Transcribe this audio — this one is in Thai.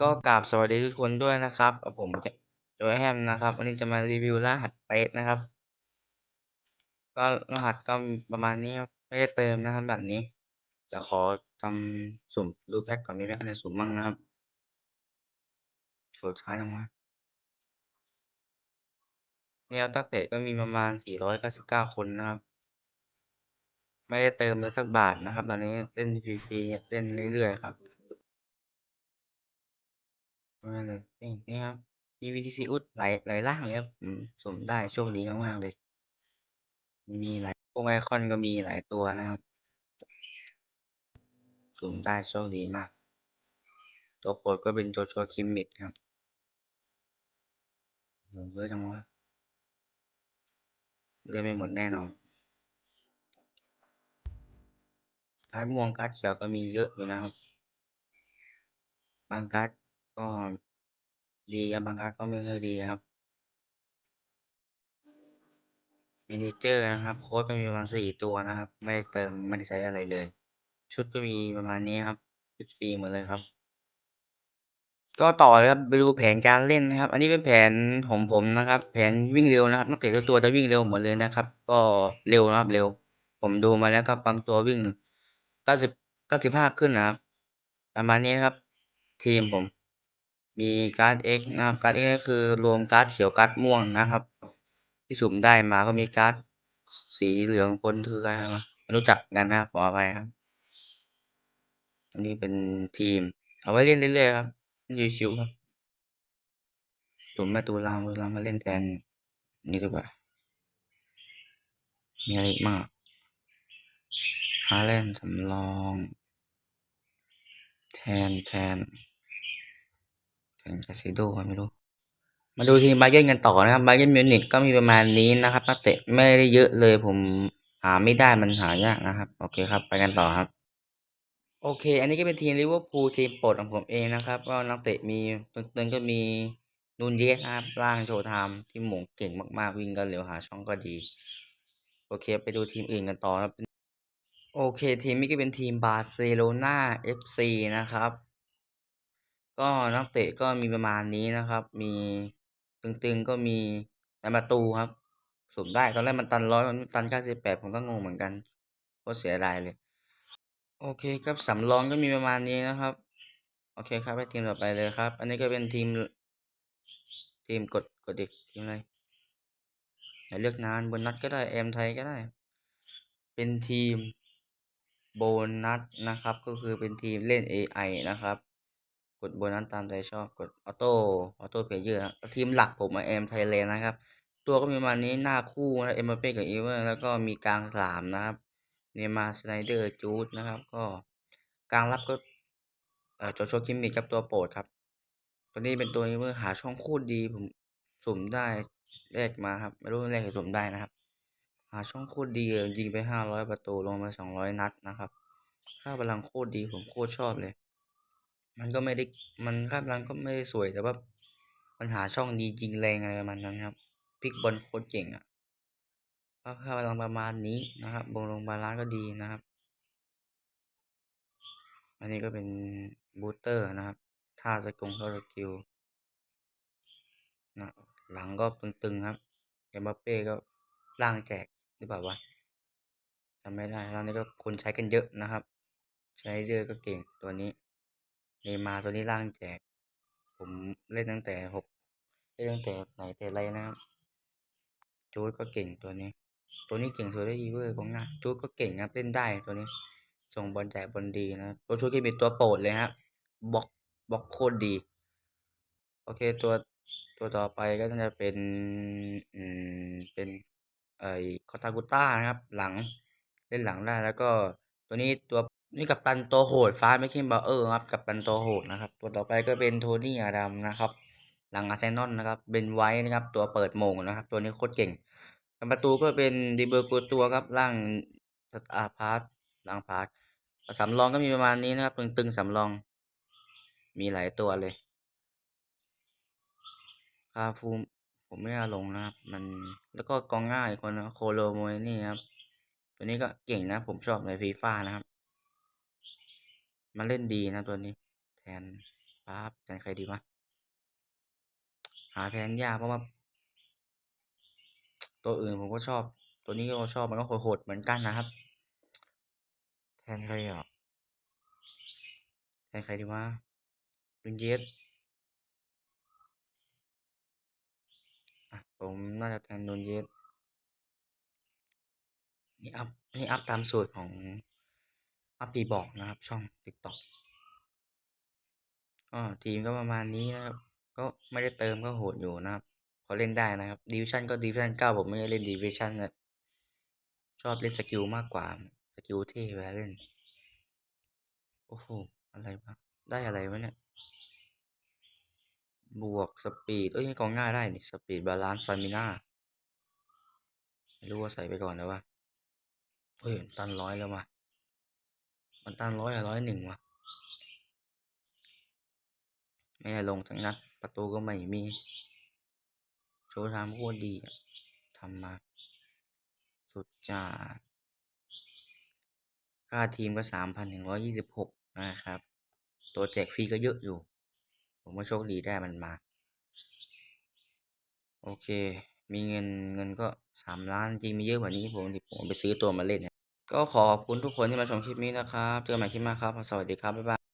ก็กราบสวัสดีทุกคนด้วยนะครับผมจะโจแฮมนะครับ วันนี้จะมารีวิวรหัสเปซนะครับ ก็รหัสก็ประมาณนี้ไม่ได้เติมนะครับแบบนี้จะขอทำสุ่มรูปแพ็กก่อนมีแพ็กในสุ่มบ้างนะครับสุดท้ายลงมาเนี่ยตั้งแต่ก็มีประมาณ 499 คนนะครับ ไม่ได้เติมเลยสักบาทนะครับ ตอนนี้เล่นฟรีๆเล่นเรื่อยๆครับ มาเลยนี่นี่ครับมี VTC อุดหลายหลายร่างเลยครับสมได้โชคดีมากๆเลย มีหลายพวกไอคอนก็มีหลายตัวนะครับสมได้โชคดีมาก ตัวโปรดก็เป็นโจโฉคิมมิดครับเยอะจังวะเล่นไม่หมดแน่นอนการ์ดม่วงการ์ดเขียวก็มีเยอะอยู่นะครับ บางการ์ด ก็ดีครับบางการ์ดก็ไม่ค่อยดีครับมินิเจอร์นะครับ โค้ดก็มีประมาณสี่ตัวนะครับ ไม่ได้เติมไม่ได้ใช้อะไรเลย ชุดก็มีประมาณนี้ครับ ชุดฟรีหมดเลยครับ ก็ต่อเลยครับไปดูแผนการเล่นนะครับ อันนี้เป็นแผนของผมนะครับ แผนวิ่งเร็วนะครับนักเตะทุกตัวจะวิ่งเร็วหมดเลยนะครับ ก็เร็วนะครับเร็ว ผมดูมาแล้วครับบางตัววิ่งเก้าสิบเก้าสิบห้าขึ้นนะครับประมาณนี้ครับ ทีมผม มีการ์ด X นะครับ การ์ด X ก็คือรวมการ์ดเขียวการ์ดม่วงนะครับ ที่สุ่มได้มาก็มีการ์ดสีเหลืองปนคืออะไรมาไม่รู้จักกันนะครับขออภัยครับ อันนี้เป็นทีม เอาไว้เล่นเรื่อยๆครับชิวๆครับสุ่มม่ตูรามตูรามมาเล่นแทนนี่ดีกว่า มีอะไรอีกบ้างอะฮาแลนสำรอง แทนแทน แทนคาซิโดไม่รู้ มาดูทีมบาเยิร์นกันต่อนะครับบาเยิร์นมิวนิกก็มีประมาณนี้นะครับนักเตะไม่ได้เยอะเลยผมหาไม่ได้มันหายากนะครับ โอเคครับไปกันต่อครับ โอเค อันนี้ก็เป็นทีมลิเวอร์พูลทีมโปรดของผมเองนะครับ ก็นักเตะมีตึงๆก็มีนูนเยสนะครับร่างโชว์ไทม์ที่หมงเก่งมากๆวิ่งก็เร็วหาช่องก็ดี โอเคไปดูทีมอื่นกันต่อครับโอเคทีมนี้ก็เป็นทีมบาร์เซโลนาเอฟซีนะครับ ก็นักเตะก็มีประมาณนี้นะครับ มีตึงๆก็มีในประตูครับสุ่มได้ตอนแรกมันตันร้อยมันตันเก้าสิบแปดผมก็งงเหมือนกันก็เสียดายเลย โอเคครับสำรองก็มีประมาณนี้นะครับ โอเคครับไปทีมต่อไปเลยครับ อันนี้ก็เป็นทีม ทีมกดกดดิทีมอะไรอย่าเลือกนานบนนัดก็ได้เอ็มไทยก็ได้ เป็นทีมโบนัสนะครับ ก็คือเป็นทีมเล่น AI นะครับ กดโบนัสตามใจชอบกดออโต้ออโต้เพลเยอร์ทีมหลักผมเอ็มไทยแลนด์นะครับ ตัวก็มีมานี้หน้าคู่นะเอ็มเป้กับอีเวอร์แล้วก็มีกลางสามนะครับเนมาสไนเดอร์จูดนะครับ ก็กลางรับก็เอ่อโจโฉคิมมิกับตัวโปรดครับ ตัวนี้เป็นตัวนี้เมื่อหาช่องโคตรดีผมสุ่มได้แรกมาครับไม่รู้แรกหรือสุ่มได้นะครับ หาช่องโคตรดียิงไปห้าร้อยประตูลงไปสองร้อยนัดนะครับ ค่าพลังโคตรดีผมโคตรชอบเลย มันก็ไม่ได้มันคาพลังก็ไม่ได้สวยแต่ว่ามันหาช่องดียิงแรงอะไรประมาณนั้นครับพลิกบอลโคตรเก่งอะก็ค่าพลังประมาณนี้นะครับบงลงบาลานก็ดีนะครับ อันนี้ก็เป็นบูเตอร์นะครับท่าสกงท่าสกิลนะหลังก็ตึงๆครับเอ็มบัปเป้ก็ล่างแจกหรือเปล่าวะจำไม่ได้แล้วนี้ก็คนใช้กันเยอะนะครับ ใช้เยอะก็เก่งตัวนี้ เนมาตัวนี้ล่างแจก ผมเล่นตั้งแต่หกเล่นตั้งแต่ไหนแต่ไรนะครับจูดก็เก่งตัวนี้ ตัวนี้เก่งสุดได้อีเวอร์กองหน้าจูดก็เก่งครับเล่นได้ตัวนี้ ส่งบอลจ่ายบอลดีนะตัวชูคิมิตัวโปรดเลยฮะบล็อกบล็อกโคตรดี โอเคตัวตัวต่อไปก็น่าจะเป็นอืมเป็นไอ้คอตากุต้านะครับ หลังเล่นหลังได้แล้วก็ตัวนี้ตัว นี่กับตันตัวโหดฟ้าไม่คิมบาเออร์ครับกับตันตัวโหดนะครับตัวต่อไปก็เป็นโทนี่อาดัมนะครับหลังอาร์เซนอลนะครับเบนไว้นะครับตัวเปิดโมงนะครับ ตัวนี้โคตรเก่งประตูก็เป็นดิเบอร์กูตัวครับล่างสตาร์พาร์ทล่างพาร์ทสำรองก็มีประมาณนี้นะครับตึงๆสำรอง มีหลายตัวเลยคาฟูผมไม่เอาลงนะครับ มันแล้วก็กองง่ายคนนะโคโลโมนี่ครับ ตัวนี้ก็เก่งนะ ผมชอบในฟีฟ่านะครับ มันเล่นดีนะตัวนี้ แทนปครับแทนใครดีวะหาแทนยากเพราะว่า ตัวอื่นผมก็ชอบ ตัวนี้ก็ชอบมันก็โหดๆเหมือนกันนะครับ แทนใครอะแทนใครดีวะลุนเยสผมน่าจะแทนนุนเยสนี่อัพนี่อัพตามสูตรของ อัพปีบอกนะครับ ช่องติ๊กต็อกก็ทีมก็ประมาณนี้นะครับ ก็ไม่ได้เติมก็โหดอยู่นะครับพอเล่นได้นะครับดิวิชั่นก็ดิวิชั่นเก้าผมไม่ได้เล่นดิวิชั่นนะชอบเล่นสกิลมากกว่าสกิลเท่เวลาเล่นโอ้โหอะไรวะได้อะไรวะเนี่ยบวกสปีดเอ้ยกองง่ายได้นี่สปีดบาลานซ์ซามิน่าไม่รู้ว่าใส่ไปก่อนแล้ววะเฮ้ยตันร้อยแล้ววะ มันตันร้อยอะร้อยหนึ่งวะไม่ได้ลงทั้งนัด ประตูก็ไม่มี โชว์ทำโคตรดีอะทำมา สุดจัดค่าทีมก็สามพันหนึ่งร้อยี่สิบหกนะครับ ตัวแจกฟรีก็เยอะอยู่ ผมว่าโชคดีได้มันมา โอเค มีเงินเงินก็สามล้านจริงมีเยอะกว่านี้ผมผมไปซื้อตัวมาเล่น ก็ขอขอบคุณทุกคนที่มาชมคลิปนี้นะครับ เจอกันใหม่คลิปหน้าครับ สวัสดีครับ บ๊ายบาย